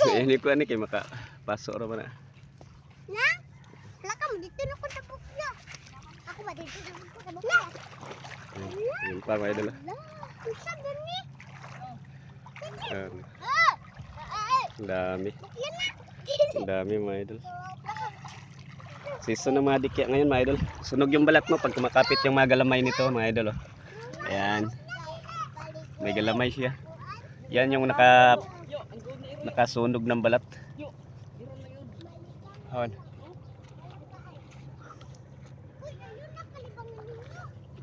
Ini ko ani kay maka pasok ra man. Na? Wala ka mo dito na ko sa bukya. Ako ba dito na ko sa bukya? Yun pa ah. Wala. Isa gani. Dami. na. Dami mga idol. Season ng mga dikya ngayon mga idol. Sunog yung balat mo pag kumakapit yung mga galamay nito mga idol. Oh. Ayan. May galamay siya. Yan yung naka nakasunog ng balat. Awan.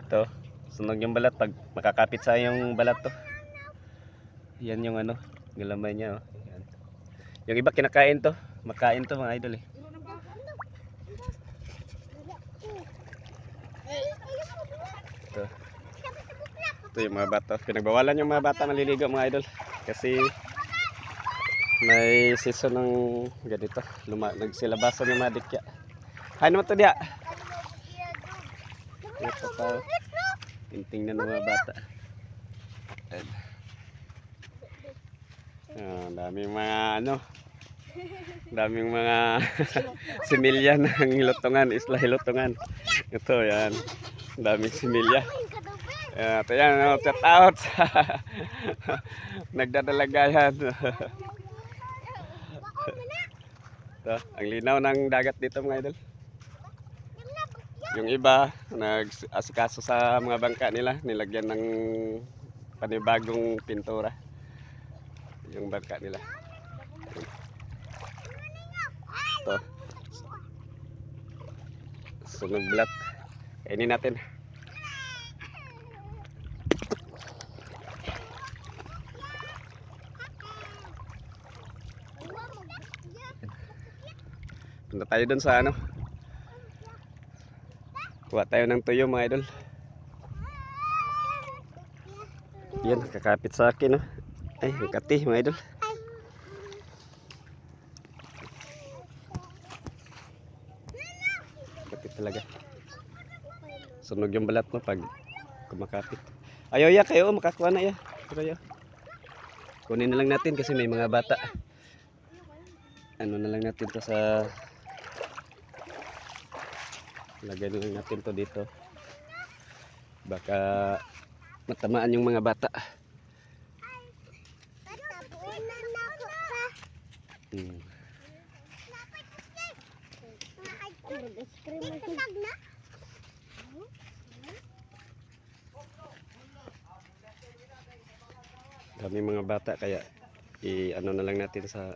Ito, sunog yung balat pag makakapit sa yung balat to. Yan yung ano, galamay niya oh. Yan. Yung iba kinakain to, makain to mga idol eh. Ito. Ito yung mga bata. Pinagbawalan yung mga bata maliligo mga idol. Kasi may season ng ganito. Luma, nagsilabasan yung mga dikya. Hay naman to diya. Ito. Tinting na ng mga bata. Ayan. Ah, daming mga ano. Daming mga similya ng hilutungan, isla hilutungan. Ito yan. Daming similya. Ayan, ito yan, oh, shout out. Nagdadalagayan. ito, ang linaw ng dagat dito mga idol. Yung iba, nag-asikaso sa mga bangka nila, nilagyan ng panibagong pintura. Yung bangka nila. Ito. Sunog blat. Kainin natin. Punta tayo dun sa ano. Kuha tayo ng tuyo mga idol. Yan, kakapit sa akin. Oh. Ay, ang kati mga idol. Kapit talaga. Sunog yung balat mo pag kumakapit. Ayaw ya kayo, makakuha na ya. Pero ya. Kunin na lang natin kasi may mga bata. Ano na lang natin to sa Lagay lang natin to dito. Baka matamaan yung mga bata. Hmm. Kami mga bata kaya i ano na lang natin sa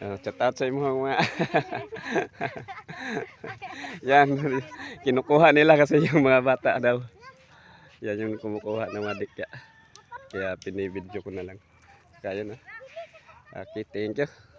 uh, chat out sa imo mga yan kinukuha nila kasi yung mga bata daw yan yung kumukuha ng mga dikya kaya pinibidyo ko na lang kaya na okay thank you